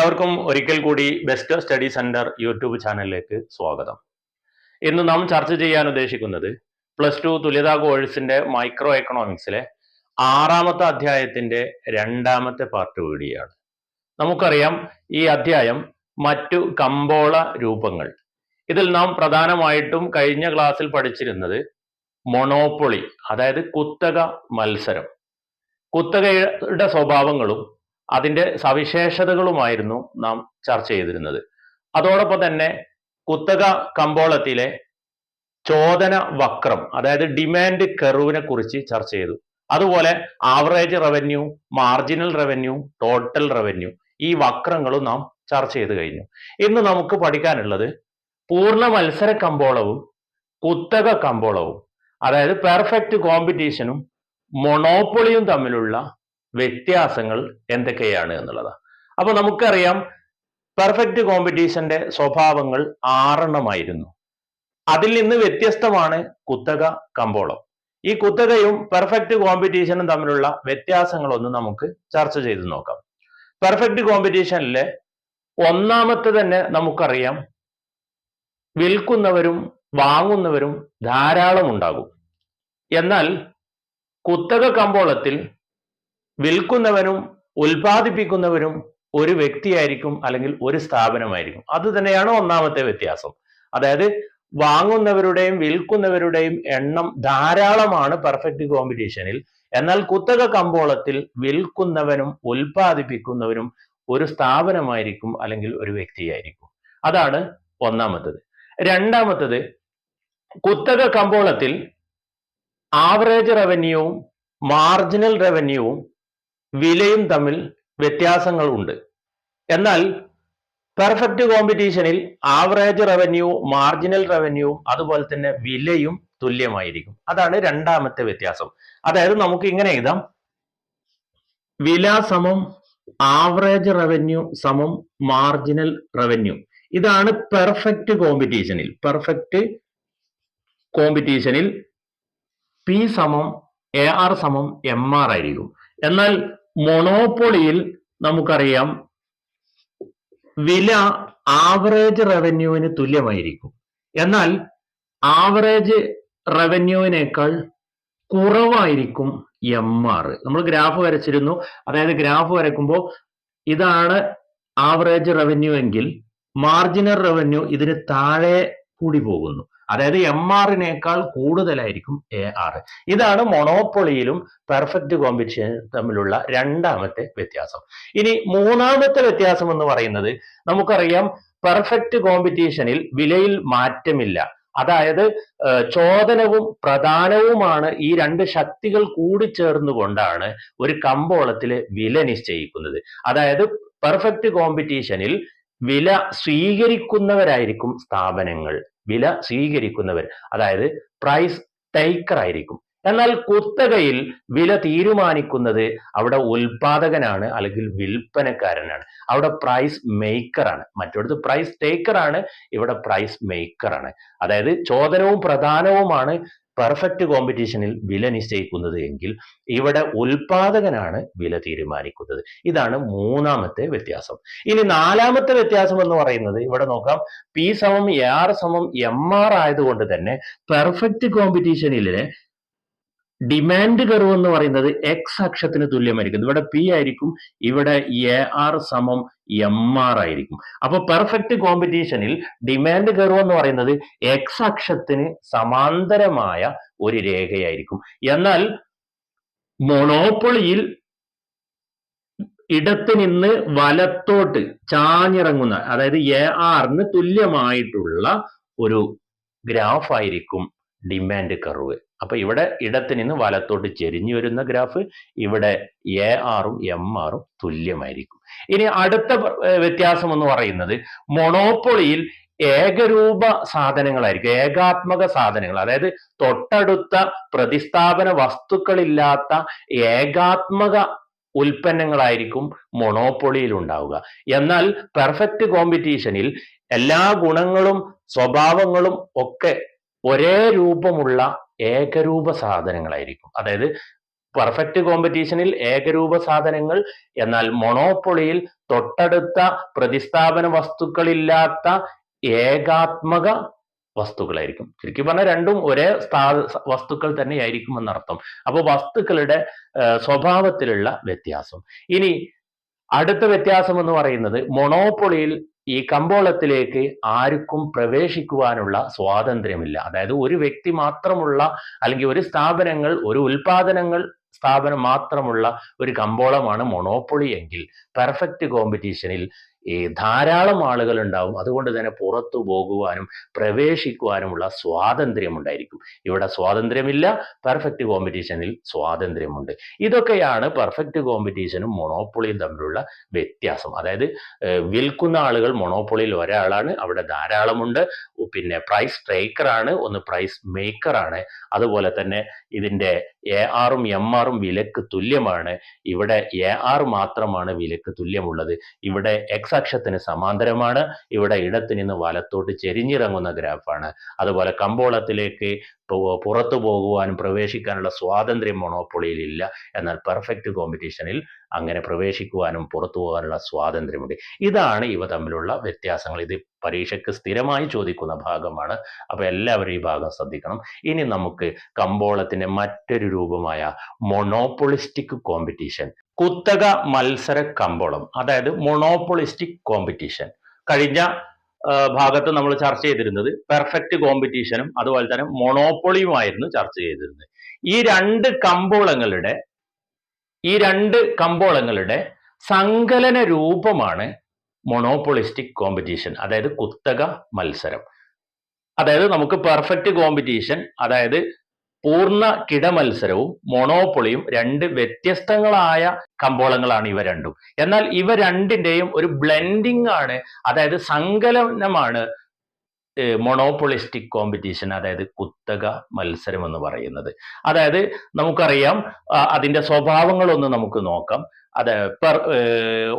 എല്ലാവർക്കും ഒരിക്കൽ കൂടി ബെസ്റ്റ് സ്റ്റഡി സെന്റർ യൂട്യൂബ് ചാനലിലേക്ക് സ്വാഗതം. ഇന്ന് നാം ചർച്ച ചെയ്യാൻ ഉദ്ദേശിക്കുന്നത് പ്ലസ് ടു തുല്യതാ കോഴ്സിന്റെ മൈക്രോ എക്കണോമിക്സിലെ ആറാമത്തെ അധ്യായത്തിന്റെ രണ്ടാമത്തെ പാർട്ട് കൂടിയാണ്. നമുക്കറിയാം ഈ അധ്യായം മറ്റു കമ്പോള രൂപങ്ങൾ. ഇതിൽ നാം പ്രധാനമായിട്ടും കഴിഞ്ഞ ക്ലാസ്സിൽ പഠിച്ചിരുന്നത് മൊണോപ്പൊളി അതായത് കുത്തക മത്സരം. കുത്തകയുടെ സ്വഭാവങ്ങളും അതിന്റെ സവിശേഷതകളുമായിരുന്നു നാം ചർച്ച ചെയ്തിരുന്നത്. അതോടൊപ്പം തന്നെ കുത്തക കമ്പോളത്തിലെ ചോദന വക്രം അതായത് ഡിമാൻഡ് കെർവിനെ കുറിച്ച് ചർച്ച ചെയ്തു. അതുപോലെ average revenue marginal revenue total revenue ഈ വക്രങ്ങളും നാം ചർച്ച ചെയ്ത് കഴിഞ്ഞു. ഇന്ന് നമുക്ക് പഠിക്കാനുള്ളത് പൂർണ മത്സര കമ്പോളവും കുത്തക കമ്പോളവും അതായത് പെർഫെക്റ്റ് കോമ്പറ്റീഷനും മൊണോപ്പൊളിയും തമ്മിലുള്ള വ്യത്യാസങ്ങൾ എന്തൊക്കെയാണ് എന്നുള്ളതാണ് അപ്പൊ നമുക്കറിയാം പെർഫെക്റ്റ് കോമ്പറ്റീഷന്റെ സ്വഭാവങ്ങൾ ആറെണ്ണമായിരുന്നു. അതിൽ നിന്ന് വ്യത്യസ്തമാണ് കുത്തക കമ്പോളം. ഈ കുത്തകയും പെർഫെക്റ്റ് കോമ്പറ്റീഷനും തമ്മിലുള്ള വ്യത്യാസങ്ങളൊന്ന് നമുക്ക് ചർച്ച ചെയ്ത് നോക്കാം. പെർഫെക്റ്റ് കോമ്പറ്റീഷനിലെ ഒന്നാമത്തെ തന്നെ നമുക്കറിയാം വിൽക്കുന്നവരും വാങ്ങുന്നവരും ധാരാളം ഉണ്ടാകും എന്നാൽ കുത്തക കമ്പോളത്തിൽ വിൽക്കുന്നവനും ഉൽപാദിപ്പിക്കുന്നവരും ഒരു വ്യക്തിയായിരിക്കും അല്ലെങ്കിൽ ഒരു സ്ഥാപനമായിരിക്കും. അത് തന്നെയാണ് ഒന്നാമത്തെ വ്യത്യാസം. അതായത് വാങ്ങുന്നവരുടെയും വിൽക്കുന്നവരുടെയും എണ്ണം ധാരാളമാണ് പെർഫെക്റ്റ് കോമ്പറ്റീഷനിൽ എന്നാൽ കുത്തക കമ്പോളത്തിൽ വിൽക്കുന്നവനും ഉൽപാദിപ്പിക്കുന്നവരും ഒരു സ്ഥാപനമായിരിക്കും അല്ലെങ്കിൽ ഒരു വ്യക്തിയായിരിക്കും. അതാണ് ഒന്നാമത്തത്. രണ്ടാമത്തത് കുത്തക കമ്പോളത്തിൽ ആവറേജ് റവന്യൂവും മാർജിനൽ റവന്യൂവും വിലയും തമ്മിൽ വ്യത്യാസങ്ങൾ ഉണ്ട്. എന്നാൽ പെർഫെക്റ്റ് കോമ്പറ്റീഷനിൽ ആവറേജ് റവന്യൂ മാർജിനൽ റവന്യൂ അതുപോലെ തന്നെ വിലയും തുല്യമായിരിക്കും. അതാണ് രണ്ടാമത്തെ വ്യത്യാസം. അതായത് നമുക്ക് ഇങ്ങനെ എഴുതാം. വില സമം ആവറേജ് റവന്യൂ സമം മാർജിനൽ റവന്യൂ ഇതാണ് പെർഫെക്റ്റ് കോമ്പറ്റീഷനിൽ പെർഫെക്റ്റ് കോമ്പറ്റീഷനിൽ പി സമം എ ആർ സമം എം ആർ ആയിരിക്കും. എന്നാൽ മൊണോപ്പൊളിയിൽ നമുക്കറിയാം വില ആവറേജ് റവന്യൂവിന് തുല്യമായിരിക്കും. എന്നാൽ ആവറേജ് റവന്യൂവിനേക്കാൾ കുറവായിരിക്കും എം ആർ നമ്മൾ ഗ്രാഫ് വരച്ചിരുന്നു. അതായത് ഗ്രാഫ് വരക്കുമ്പോൾ ഇതാണ് ആവറേജ് റവന്യൂ എങ്കിൽ മാർജിനൽ റവന്യൂ ഇതിന് താഴെ കൂടി പോകുന്നു. അതായത് എം ആറിനേക്കാൾ കൂടുതലായിരിക്കും എ ആർ ഇതാണ് മൊണോപ്പൊളിയിലും പെർഫെക്റ്റ് കോമ്പറ്റീഷൻ തമ്മിലുള്ള രണ്ടാമത്തെ വ്യത്യാസം. ഇനി മൂന്നാമത്തെ വ്യത്യാസം എന്ന് പറയുന്നത് നമുക്കറിയാം പെർഫെക്റ്റ് കോമ്പറ്റീഷനിൽ വിലയിൽ മാറ്റമില്ല. അതായത് ചോദനവും പ്രധാനവുമാണ് ഈ രണ്ട് ശക്തികൾ കൂടി ചേർന്നുകൊണ്ടാണ് ഒരു കമ്പോളത്തിലെ വില നിശ്ചയിക്കുന്നത്. അതായത് പെർഫെക്റ്റ് കോമ്പറ്റീഷനിൽ വില സ്വീകരിക്കുന്നവരായിരിക്കും സ്ഥാപനങ്ങൾ. വില സ്വീകരിക്കുന്നവർ. അതായത് പ്രൈസ് ടേക്കർ ആയിരിക്കും. എന്നാൽ കുത്തകയിൽ വില തീരുമാനിക്കുന്നത് അവിടെ ഉൽപാദകനാണ് അല്ലെങ്കിൽ വിൽപ്പനക്കാരനാണ്. അവിടെ പ്രൈസ് മേക്കറാണ് മറ്റൊടുത്ത് പ്രൈസ് ടേക്കറാണ് ഇവിടെ പ്രൈസ് മേക്കറാണ് അതായത് ചോദനവും പ്രധാനവുമാണ് പെർഫെക്റ്റ് കോമ്പറ്റീഷനിൽ വില നിശ്ചയിക്കുന്നത് എങ്കിൽ ഇവിടെ ഉൽപാദകനാണ് വില തീരുമാനിക്കുന്നത്. ഇതാണ് മൂന്നാമത്തെ വ്യത്യാസം. ഇനി നാലാമത്തെ വ്യത്യാസം എന്ന് പറയുന്നത് ഇവിടെ നോക്കാം. പി സമം എ ആർ സമം എം ആർ ആയതുകൊണ്ട് തന്നെ പെർഫെക്റ്റ് കോമ്പറ്റീഷനിലെ ഡിമാൻഡ് കർവ് എന്ന് പറയുന്നത് എക്സ് അക്ഷത്തിന് തുല്യമായിരിക്കും. ഇവിടെ പി ആയിരിക്കും ഇവിടെ എ ആർ സമം എം ആർ ആയിരിക്കും. അപ്പൊ പെർഫെക്റ്റ് കോമ്പറ്റീഷനിൽ ഡിമാൻഡ് കർവ് എന്ന് പറയുന്നത് എക്സ് അക്ഷത്തിന് സമാന്തരമായ ഒരു രേഖയായിരിക്കും. എന്നാൽ മൊണോപ്പൊളിയിൽ ഇടത്ത് നിന്ന് വലത്തോട്ട് ചാഞ്ഞിറങ്ങുന്ന അതായത് എ ആറിന് തുല്യമായിട്ടുള്ള ഒരു ഗ്രാഫ് ആയിരിക്കും ഡിമാൻഡ് കർവ്. അപ്പൊ ഇവിടെ ഇടത്ത് നിന്ന് വലത്തോട്ട് ചെരിഞ്ഞു വരുന്ന ഗ്രാഫ് ഇവിടെ എ ആറും എം ആറും തുല്യമായിരിക്കും. ഇനി അടുത്ത വ്യത്യാസം എന്ന് പറയുന്നത് മൊണോപ്പൊളിയിൽ ഏകരൂപ സാധനങ്ങളായിരിക്കും ഏകാത്മക സാധനങ്ങൾ. അതായത് തൊട്ടടുത്ത പ്രതിസ്ഥാപന വസ്തുക്കളില്ലാത്ത ഏകാത്മക ഉൽപ്പന്നങ്ങളായിരിക്കും മൊണോപ്പൊളിയിൽ ഉണ്ടാവുക. എന്നാൽ പെർഫെക്റ്റ് കോമ്പറ്റീഷനിൽ എല്ലാ ഗുണങ്ങളും സ്വഭാവങ്ങളും ഒക്കെ ഒരേ രൂപമുള്ള ഏകരൂപ സാധനങ്ങളായിരിക്കും. അതായത് പെർഫെക്റ്റ് കോമ്പറ്റീഷനിൽ ഏകരൂപ സാധനങ്ങൾ എന്നാൽ മൊണോപ്പൊളിയിൽ തൊട്ടടുത്ത പ്രതിസ്ഥാപന വസ്തുക്കളില്ലാത്ത ഏകാത്മക വസ്തുക്കളായിരിക്കും. ശരിക്കും പറഞ്ഞാൽ രണ്ടും ഒരേ വസ്തുക്കൾ തന്നെയായിരിക്കും എന്നർത്ഥം അപ്പോൾ വസ്തുക്കളുടെ സ്വഭാവത്തിലുള്ള വ്യത്യാസം. ഇനി അടുത്ത വ്യത്യാസം എന്ന് പറയുന്നത് മൊണോപ്പൊളിയിൽ ഈ കമ്പോളത്തിലേക്ക് ആർക്കും പ്രവേശിക്കുവാനുള്ള സ്വാതന്ത്ര്യമില്ല. അതായത് ഒരു വ്യക്തി മാത്രമുള്ള അല്ലെങ്കിൽ ഒരു സ്ഥാപനങ്ങൾ ഒരു ഉൽപാദനങ്ങൾ സ്ഥാപനം മാത്രമുള്ള ഒരു കമ്പോളമാണ് മൊണോപ്പൊളി എങ്കിൽ പെർഫെക്റ്റ് കോമ്പറ്റീഷനിൽ ഈ ധാരാളം ആളുകൾ ഉണ്ടാവും അതുകൊണ്ട് തന്നെ പുറത്തു പോകുവാനും പ്രവേശിക്കുവാനുമുള്ള സ്വാതന്ത്ര്യം ഉണ്ടായിരിക്കും ഇവിടെ സ്വാതന്ത്ര്യമില്ല പെർഫെക്റ്റ് കോമ്പറ്റീഷനിൽ സ്വാതന്ത്ര്യമുണ്ട്. ഇതൊക്കെയാണ് പെർഫെക്റ്റ് കോമ്പറ്റീഷനും മൊണോപ്പൊളിയും തമ്മിലുള്ള വ്യത്യാസം. അതായത് വിൽക്കുന്ന ആളുകൾ മൊണോപ്പൊളിയിൽ ഒരാളാണ് അവിടെ ധാരാളമുണ്ട്. പിന്നെ പ്രൈസ് സ്ട്രൈക്കറാണ് ഒന്ന് പ്രൈസ് മേക്കറാണ് അതുപോലെ തന്നെ ഇതിന്റെ എ ആറും എം ആറും വിലക്ക് തുല്യമാണ്. ഇവിടെ എ ആർ മാത്രമാണ് വിലക്ക് തുല്യമുള്ളത്. ഇവിടെ എക്സ് അക്ഷത്തിന് സമാന്തരമാണ്. ഇവിടെ ഇടത്ത് നിന്ന് വലത്തോട്ട് ചെരിഞ്ഞിറങ്ങുന്ന ഗ്രാഫാണ്. അതുപോലെ കമ്പോളത്തിലേക്ക് പുറത്തു പോകുവാനും പ്രവേശിക്കാനുള്ള സ്വാതന്ത്ര്യം മൊണോപ്പൊളിയിൽ ഇല്ല എന്നാൽ പെർഫെക്റ്റ് കോമ്പറ്റീഷനിൽ അങ്ങനെ പ്രവേശിക്കുവാനും പുറത്തു പോകാനുള്ള സ്വാതന്ത്ര്യമുണ്ട്. ഇതാണ് ഇവ തമ്മിലുള്ള വ്യത്യാസങ്ങൾ. ഇത് പരീക്ഷയ്ക്ക് സ്ഥിരമായി ചോദിക്കുന്ന ഭാഗമാണ്. അപ്പോൾ എല്ലാവരും ഈ ഭാഗം ശ്രദ്ധിക്കണം. ഇനി നമുക്ക് കമ്പോളത്തിന്റെ മറ്റൊരു രൂപമായ മൊണോപ്പൊളിസ്റ്റിക് കോമ്പറ്റീഷൻ കുത്തക മത്സര കമ്പോളം അതായത് മൊണോപ്പൊളിസ്റ്റിക് കോമ്പറ്റീഷൻ കഴിഞ്ഞ ഭാഗത്ത് നമ്മൾ ചർച്ച ചെയ്തിരുന്നത് പെർഫെക്റ്റ് കോമ്പറ്റീഷനും അതുപോലെ തന്നെ മൊണോപ്പൊളിയുമായിരുന്നു ചർച്ച ചെയ്തിരുന്നത്. ഈ രണ്ട് കമ്പോളങ്ങളുടെ ഈ രണ്ട് കമ്പോളങ്ങളുടെ സങ്കലന രൂപമാണ് മൊണോപ്പൊളിസ്റ്റിക് കോമ്പറ്റീഷൻ അതായത് കുത്തക മത്സരം. അതായത് നമുക്ക് പെർഫെക്റ്റ് കോമ്പറ്റീഷൻ അതായത് പൂർണ കിടമത്സരവും മൊണോപ്പൊളിയും രണ്ട് വ്യത്യസ്തങ്ങളായ കമ്പോളങ്ങളാണ് ഇവ രണ്ടും. എന്നാൽ ഇവ രണ്ടിന്റെയും ഒരു ബ്ലെൻഡിങ് ആണ് അതായത് സങ്കലനമാണ് മൊണോപ്പൊളിസ്റ്റിക് കോമ്പറ്റീഷൻ അതായത് കുത്തക മത്സരം എന്ന് പറയുന്നത്. അതായത് നമുക്കറിയാം അതിന്റെ സ്വഭാവങ്ങളൊന്ന് നമുക്ക് നോക്കാം. അത്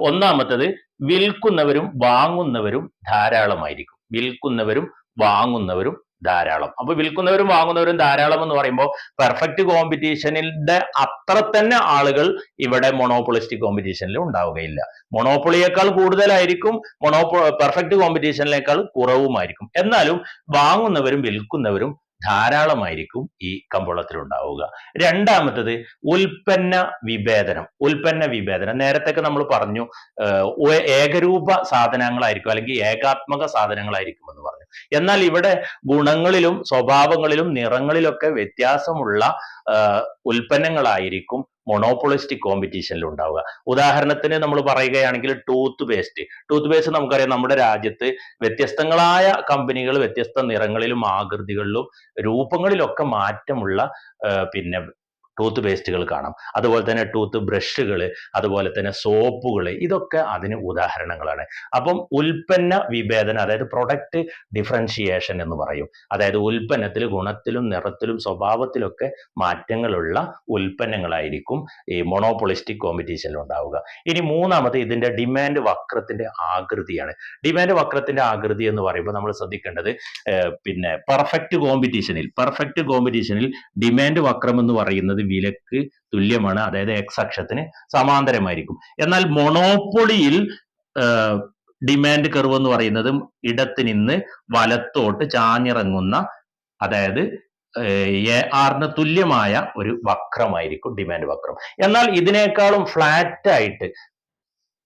ഒന്നാമത്തത് വിൽക്കുന്നവരും വാങ്ങുന്നവരും ധാരാളമായിരിക്കും. വിൽക്കുന്നവരും വാങ്ങുന്നവരും ധാരാളം. അപ്പൊ വിൽക്കുന്നവരും വാങ്ങുന്നവരും ധാരാളം എന്ന് പറയുമ്പോൾ പെർഫെക്റ്റ് കോമ്പറ്റീഷനിന്റെ അത്ര തന്നെ ആളുകൾ ഇവിടെ മൊണോപ്പൊളിസ്റ്റിക് കോമ്പറ്റീഷനിൽ ഉണ്ടാവുകയില്ല. മൊണോപ്പൊളിയേക്കാൾ കൂടുതലായിരിക്കും മൊണോപ്പോ പെർഫെക്റ്റ് കോമ്പറ്റീഷനിലേക്കാൾ കുറവുമായിരിക്കും. എന്നാലും വാങ്ങുന്നവരും വിൽക്കുന്നവരും ധാരാളമായിരിക്കും ഈ കമ്പോളത്തിൽ ഉണ്ടാവുക രണ്ടാമത്തത് ഉൽപ്പന്ന വിഭേദനം. ഉൽപ്പന്ന വിഭേദനം. നേരത്തെയൊക്കെ നമ്മൾ പറഞ്ഞു ഏകരൂപ സാധനങ്ങളായിരിക്കും അല്ലെങ്കിൽ ഏകാത്മക സാധനങ്ങളായിരിക്കും എന്നാൽ ഇവിടെ ഗുണങ്ങളിലും സ്വഭാവങ്ങളിലും നിറങ്ങളിലൊക്കെ വ്യത്യാസമുള്ള ഉൽപ്പന്നങ്ങളായിരിക്കും മൊണോപ്പൊളിസ്റ്റിക് കോമ്പറ്റീഷനിൽ ഉണ്ടാവുക. ഉദാഹരണത്തിന് നമ്മൾ പറയുകയാണെങ്കിൽ ടൂത്ത് പേസ്റ്റ് ടൂത്ത് പേസ്റ്റ് നമുക്കറിയാം നമ്മുടെ രാജ്യത്ത് വ്യത്യസ്തങ്ങളായ കമ്പനികൾ വ്യത്യസ്ത നിറങ്ങളിലും ആകൃതികളിലും രൂപങ്ങളിലൊക്കെ മാറ്റമുള്ള പിന്നെ ടൂത്ത് പേസ്റ്റുകൾ കാണാം. അതുപോലെ തന്നെ ടൂത്ത് ബ്രഷുകൾ അതുപോലെ തന്നെ സോപ്പുകൾ ഇതൊക്കെ അതിന് ഉദാഹരണങ്ങളാണ്. അപ്പം ഉൽപ്പന്ന വിഭേദനം അതായത് പ്രൊഡക്റ്റ് ഡിഫറൻഷിയേഷൻ എന്ന് പറയും. അതായത് ഉൽപ്പന്നത്തിൽ ഗുണത്തിലും നിറത്തിലും സ്വഭാവത്തിലൊക്കെ മാറ്റങ്ങളുള്ള ഉൽപ്പന്നങ്ങളായിരിക്കും ഈ മൊണോപൊളിസ്റ്റിക് കോമ്പറ്റീഷനിൽ ഉണ്ടാവുക. ഇനി മൂന്നാമത് ഇതിന്റെ ഡിമാൻഡ് വക്രത്തിന്റെ ആകൃതിയാണ്. ഡിമാൻഡ് വക്രത്തിന്റെ ആകൃതി എന്ന് പറയുമ്പോൾ നമ്മൾ ശ്രദ്ധിക്കേണ്ടത് പിന്നെ പെർഫെക്റ്റ് കോമ്പറ്റീഷനിൽ പെർഫെക്റ്റ് കോമ്പറ്റീഷനിൽ ഡിമാൻഡ് വക്രം എന്ന് പറയുന്നത് വിലക്ക് തുല്യമാണ് അതായത് എക്സ് അക്ഷത്തിന് സമാന്തരമായിരിക്കും. എന്നാൽ മൊണോപ്പൊളിയിൽ ഡിമാൻഡ് കർവ് എന്ന് പറയുന്നത് ഇടത്ത് നിന്ന് വലത്തോട്ട് ചാഞ്ഞിറങ്ങുന്ന അതായത് എ ആറിന് തുല്യമായ ഒരു വക്രമായിരിക്കും ഡിമാൻഡ് വക്രം. എന്നാൽ ഇതിനേക്കാളും ഫ്ലാറ്റ് ആയിട്ട്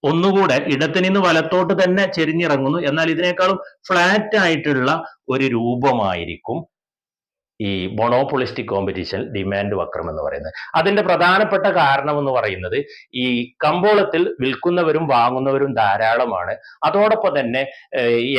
ഒന്നുകൂടെ ഇടത്തു നിന്ന് വലത്തോട്ട് തന്നെ ചെരിഞ്ഞിറങ്ങുന്നു. എന്നാൽ ഇതിനേക്കാളും ഫ്ലാറ്റ് ആയിട്ടുള്ള ഒരു രൂപമായിരിക്കും ഈ മൊണോപ്പൊളിസ്റ്റിക് കോമ്പറ്റീഷൻ ഡിമാൻഡ് വക്രം എന്ന് പറയുന്നത്. അതിന്റെ പ്രധാനപ്പെട്ട കാരണം എന്ന് പറയുന്നത് ഈ കമ്പോളത്തിൽ വിൽക്കുന്നവരും വാങ്ങുന്നവരും ധാരാളമാണ്. അതോടൊപ്പം തന്നെ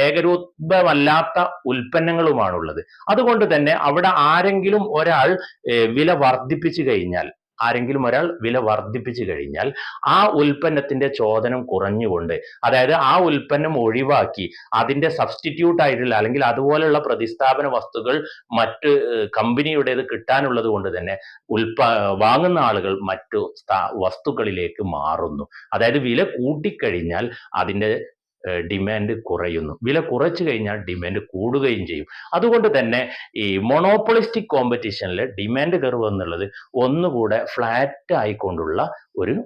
ഏകരൂപമല്ലാത്ത ഉൽപ്പന്നങ്ങളുമാണുള്ളത്. അതുകൊണ്ട് തന്നെ അവിടെ ആരെങ്കിലും ഒരാൾ വില വർദ്ധിപ്പിച്ചു കഴിഞ്ഞാൽ ആരെങ്കിലും ഒരാൾ വില വർദ്ധിപ്പിച്ചു കഴിഞ്ഞാൽ ആ ഉൽപ്പന്നത്തിന്റെ ചോദനം കുറഞ്ഞുകൊണ്ട് അതായത് ആ ഉൽപ്പന്നം ഒഴിവാക്കി അതിന്റെ സബ്സ്റ്റിറ്റ്യൂട്ട് ആയിട്ടുള്ള അല്ലെങ്കിൽ അതുപോലെയുള്ള പ്രതിസ്ഥാപന വസ്തുക്കൾ മറ്റ് കമ്പനിയുടേത് കിട്ടാനുള്ളത് കൊണ്ട് തന്നെ ഉൽപ്പ വാങ്ങുന്ന ആളുകൾ മറ്റു വസ്തുക്കളിലേക്ക് മാറുന്നു. അതായത് വില കൂട്ടിക്കഴിഞ്ഞാൽ അതിന്റെ ഡിമാൻഡ് കുറയുന്നു. വില കുറച്ചു കഴിഞ്ഞാൽ ഡിമാൻഡ് കൂടുകയും ചെയ്യും. അതുകൊണ്ട് തന്നെ ഈ മൊണോപ്പൊളിസ്റ്റിക് കോമ്പറ്റീഷനിൽ ഡിമാൻഡ് കർവ് എന്നുള്ളത് ഒന്നുകൂടെ ഫ്ലാറ്റ് ആയിക്കൊണ്ടുള്ള ഒരു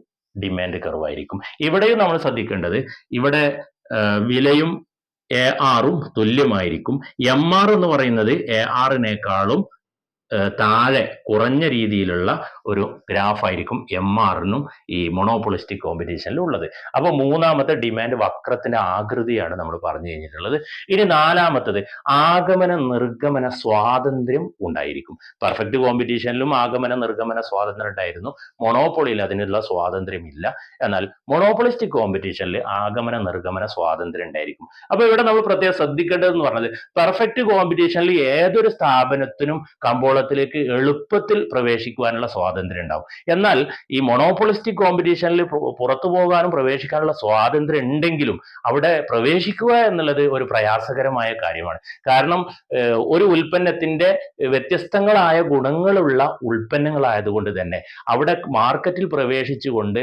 ഡിമാൻഡ് കർവ് ആയിരിക്കും. ഇവിടെയും നമ്മൾ ശ്രദ്ധിക്കേണ്ടത് ഇവിടെ വിലയും എ ആറും തുല്യമായിരിക്കും. എം ആർ എന്ന് പറയുന്നത് എ ആറിനേക്കാളും താഴെ കുറഞ്ഞ രീതിയിലുള്ള ഒരു ഗ്രാഫ് ആയിരിക്കും എം ആറിനും ഈ മൊണോപൊളിസ്റ്റിക് കോമ്പറ്റീഷനിൽ ഉള്ളത്. അപ്പോൾ മൂന്നാമത്തെ ഡിമാൻഡ് വക്രത്തിന്റെ ആകൃതിയാണ് നമ്മൾ പറഞ്ഞു കഴിഞ്ഞിട്ടുള്ളത്. ഇനി നാലാമത്തത് ആഗമന നിർഗമന സ്വാതന്ത്ര്യം ഉണ്ടായിരിക്കും. പെർഫെക്റ്റ് കോമ്പറ്റീഷനിലും ആഗമന നിർഗമന സ്വാതന്ത്ര്യം ഉണ്ടായിരുന്നു. മൊണോപ്പൊളിയിൽ അതിനുള്ള സ്വാതന്ത്ര്യമില്ല എന്നാൽ മൊണോപ്പൊളിസ്റ്റിക് കോമ്പറ്റീഷനിൽ ആഗമന നിർഗമന സ്വാതന്ത്ര്യം ഉണ്ടായിരിക്കും. അപ്പൊ ഇവിടെ നമ്മൾ പ്രത്യേകം ശ്രദ്ധിക്കേണ്ടതെന്ന് പറഞ്ഞത് പെർഫെക്റ്റ് കോമ്പറ്റീഷനിൽ ഏതൊരു സ്ഥാപനത്തിനും കമ്പോളത്തിലേക്ക് എളുപ്പത്തിൽ പ്രവേശിക്കുവാനുള്ള സ്വാതന്ത്ര്യം ഉണ്ടാവും. എന്നാൽ ഈ മൊണോപ്പൊളിസ്റ്റിക് കോമ്പറ്റീഷനിൽ പുറത്തു പോകാനും പ്രവേശിക്കാനുള്ള സ്വാതന്ത്ര്യം ഉണ്ടെങ്കിലും അവിടെ പ്രവേശിക്കുക എന്നുള്ളത് ഒരു പ്രയാസകരമായ കാര്യമാണ്. കാരണം ഒരു ഉൽപ്പന്നത്തിന്റെ വ്യത്യസ്തങ്ങളായ ഗുണങ്ങളുള്ള ഉൽപ്പന്നങ്ങളായതുകൊണ്ട് തന്നെ അവിടെ മാർക്കറ്റിൽ പ്രവേശിച്ചുകൊണ്ട്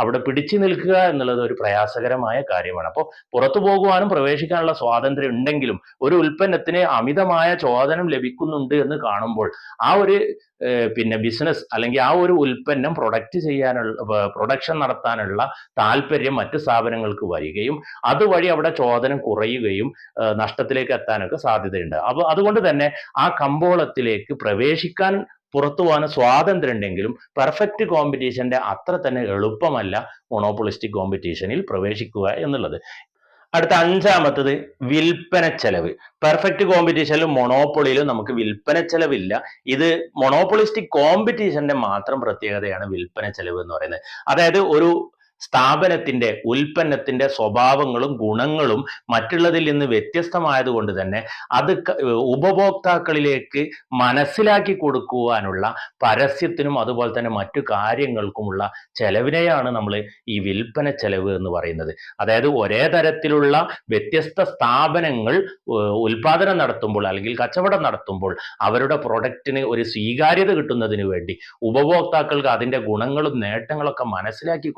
അവിടെ പിടിച്ചു നിൽക്കുക എന്നുള്ളത് ഒരു പ്രയാസകരമായ കാര്യമാണ്. അപ്പോൾ പുറത്തു പോകുവാനും പ്രവേശിക്കാനുള്ള സ്വാതന്ത്ര്യം ഉണ്ടെങ്കിലും ഒരു ഉൽപ്പന്നത്തിന് അമിതമായ ചോദനം ലഭിക്കുന്നുണ്ട് എന്ന് കാണുമ്പോൾ ആ ഒരു പിന്നെ ബിസിനസ് അല്ലെങ്കിൽ ആ ഒരു ഉൽപ്പന്നം പ്രൊഡക്റ്റ് ചെയ്യാനുള്ള പ്രൊഡക്ഷൻ നടത്താനുള്ള താല്പര്യം മറ്റ് സ്ഥാപനങ്ങൾക്ക് വരികയും അതുവഴി അവിടെ ചോദനം കുറയുകയും നഷ്ടത്തിലേക്ക് എത്താനൊക്കെ സാധ്യതയുണ്ട്. അപ്പോൾ അതുകൊണ്ട് തന്നെ ആ കമ്പോളത്തിലേക്ക് പ്രവേശിക്കാൻ പുറത്തു പോകാൻ സ്വാതന്ത്ര്യം ഉണ്ടെങ്കിലും പെർഫെക്റ്റ് കോമ്പറ്റീഷന്റെ അത്ര തന്നെ എളുപ്പമല്ല മൊണോപ്പൊളിസ്റ്റിക് കോമ്പറ്റീഷനിൽ പ്രവേശിക്കുക എന്നുള്ളത്. അടുത്ത അഞ്ചാമത്തത് വിൽപ്പന ചെലവ്. പെർഫെക്റ്റ് കോമ്പറ്റീഷനിലും മൊണോപ്പൊളിയിലും നമുക്ക് വിൽപ്പന ചെലവില്ല. ഇത് മൊണോപ്പൊളിസ്റ്റിക് കോമ്പറ്റീഷന്റെ മാത്രം പ്രത്യേകതയാണ് വിൽപ്പന ചെലവ് എന്ന് പറയുന്നത്. അതായത് ഒരു സ്ഥാപനത്തിന്റെ ഉൽപ്പന്നത്തിന്റെ സ്വഭാവങ്ങളും ഗുണങ്ങളും മറ്റുള്ളതിൽ നിന്ന് വ്യത്യസ്തമായതുകൊണ്ട് തന്നെ അത് ഉപഭോക്താക്കളിലേക്ക് മനസ്സിലാക്കി കൊടുക്കുവാനുള്ള പരസ്യത്തിനും അതുപോലെ തന്നെ മറ്റു കാര്യങ്ങൾക്കുമുള്ള ചെലവിനെയാണ് നമ്മൾ ഈ വിൽപ്പന ചെലവ് എന്ന് പറയുന്നത്. അതായത് ഒരേ തരത്തിലുള്ള വ്യത്യസ്ത സ്ഥാപനങ്ങൾ ഉൽപാദനം നടത്തുമ്പോൾ അല്ലെങ്കിൽ കച്ചവടം നടത്തുമ്പോൾ അവരുടെ പ്രൊഡക്റ്റിന് ഒരു സ്വീകാര്യത കിട്ടുന്നതിന് വേണ്ടി ഉപഭോക്താക്കൾക്ക് അതിന്റെ ഗുണങ്ങളും നേട്ടങ്ങളൊക്കെ മനസ്സിലാക്കി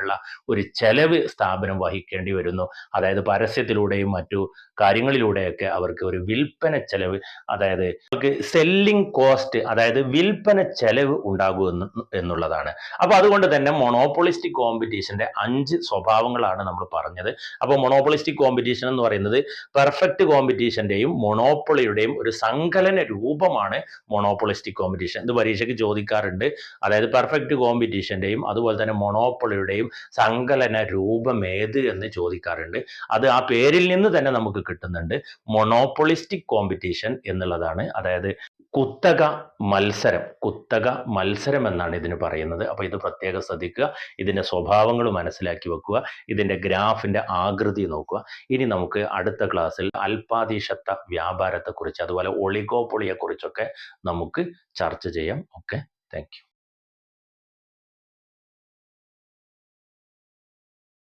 കൊടുക്കുന്നതിനുള്ള ഒരു ചെലവ് സ്ഥാപനം വഹിക്കേണ്ടി വരുന്നു. അതായത് പരസ്യത്തിലൂടെയും മറ്റു കാര്യങ്ങളിലൂടെയൊക്കെ അവർക്ക് ഒരു വിൽപ്പന ചെലവ് അതായത് അവർക്ക് സെല്ലിംഗ് കോസ്റ്റ് അതായത് വിൽപ്പന ചെലവ് ഉണ്ടാകുമെന്ന് എന്നുള്ളതാണ്. അപ്പൊ അതുകൊണ്ട് തന്നെ മൊണോപ്പൊളിസ്റ്റിക് കോമ്പറ്റീഷന്റെ അഞ്ച് സ്വഭാവങ്ങളാണ് നമ്മൾ പറഞ്ഞത്. അപ്പോൾ മൊണോപ്പൊളിസ്റ്റിക് കോമ്പറ്റീഷൻ എന്ന് പറയുന്നത് പെർഫെക്റ്റ് കോമ്പറ്റീഷന്റെയും മൊണോപ്പൊളിയുടെയും ഒരു സങ്കലന രൂപമാണ് മൊണോപ്പൊളിസ്റ്റിക് കോമ്പറ്റീഷൻ ഇത് പരീക്ഷയ്ക്ക് ചോദിക്കാറുണ്ട്. അതായത് പെർഫെക്റ്റ് കോമ്പറ്റീഷന്റെയും അതുപോലെ തന്നെ മൊണോപ്പൊളിയുടെയും സങ്കലന രൂപം ഏത് എന്ന് ചോദിക്കാറുണ്ട്. അത് ആ പേരിൽ നിന്ന് തന്നെ നമുക്ക് കിട്ടുന്നുണ്ട്. മൊണോപ്പൊളിസ്റ്റിക് കോമ്പറ്റീഷൻ എന്നുള്ളതാണ്. അതായത് കുത്തക മത്സരം കുത്തക മത്സരം എന്നാണ് ഇതിന് പറയുന്നത്. അപ്പോൾ ഇത് പ്രത്യേകം ശ്രദ്ധിക്കുക. ഇതിന്റെ സ്വഭാവങ്ങൾ മനസ്സിലാക്കി വെക്കുക. ഇതിന്റെ ഗ്രാഫിന്റെ ആകൃതി നോക്കുക. ഇനി നമുക്ക് അടുത്ത ക്ലാസ്സിൽ അൽപാദീശത്വ വ്യാപാരത്തെക്കുറിച്ച് അതുപോലെ ഒളിഗോപ്പൊളിയെ കുറിച്ചൊക്കെ നമുക്ക് ചർച്ച ചെയ്യാം. ഓക്കെ? താങ്ക്